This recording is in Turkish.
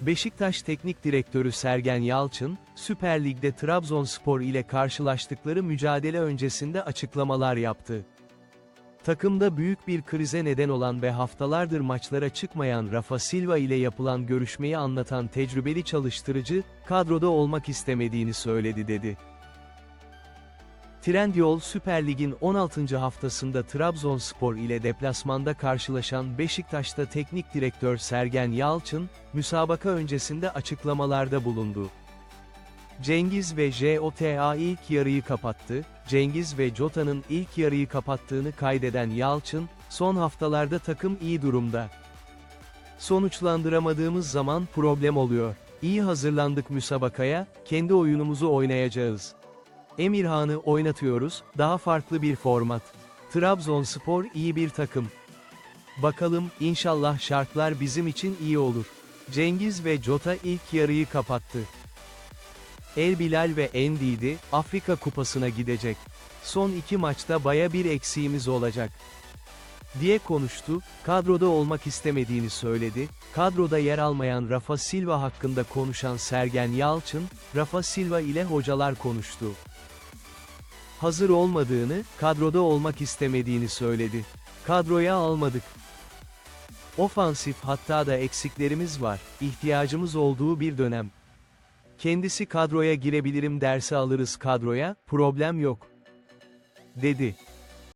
Beşiktaş Teknik Direktörü Sergen Yalçın, Süper Lig'de Trabzonspor ile karşılaştıkları mücadele öncesinde açıklamalar yaptı. Takımda büyük bir krize neden olan ve haftalardır maçlara çıkmayan Rafa Silva ile yapılan görüşmeyi anlatan tecrübeli çalıştırıcı, kadroda olmak istemediğini söyledi dedi. Trendyol Süper Lig'in 16. haftasında Trabzonspor ile deplasmanda karşılaşan Beşiktaş'ta teknik direktör Sergen Yalçın, müsabaka öncesinde açıklamalarda bulundu. Cengiz ve Jota ilk yarıyı kapattı, Cengiz ve Jota'nın ilk yarıyı kapattığını kaydeden Yalçın, son haftalarda takım iyi durumda. Sonuçlandıramadığımız zaman problem oluyor. İyi hazırlandık müsabakaya, kendi oyunumuzu oynayacağız. Emirhan'ı oynatıyoruz, daha farklı bir format. Trabzonspor iyi bir takım. Bakalım, inşallah şartlar bizim için iyi olur. Cengiz ve Jota ilk yarıyı kapattı. El Bilal ve Endidi, Afrika Kupası'na gidecek. Son iki maçta baya bir eksiğimiz olacak. Diye konuştu, kadroda olmak istemediğini söyledi, kadroda yer almayan Rafa Silva hakkında konuşan Sergen Yalçın, Rafa Silva ile hocalar konuştu. Hazır olmadığını, kadroda olmak istemediğini söyledi. Kadroya almadık. Ofansif hatta da eksiklerimiz var, ihtiyacımız olduğu bir dönem. Kendisi kadroya girebilirim derse alırız kadroya, problem yok. Dedi.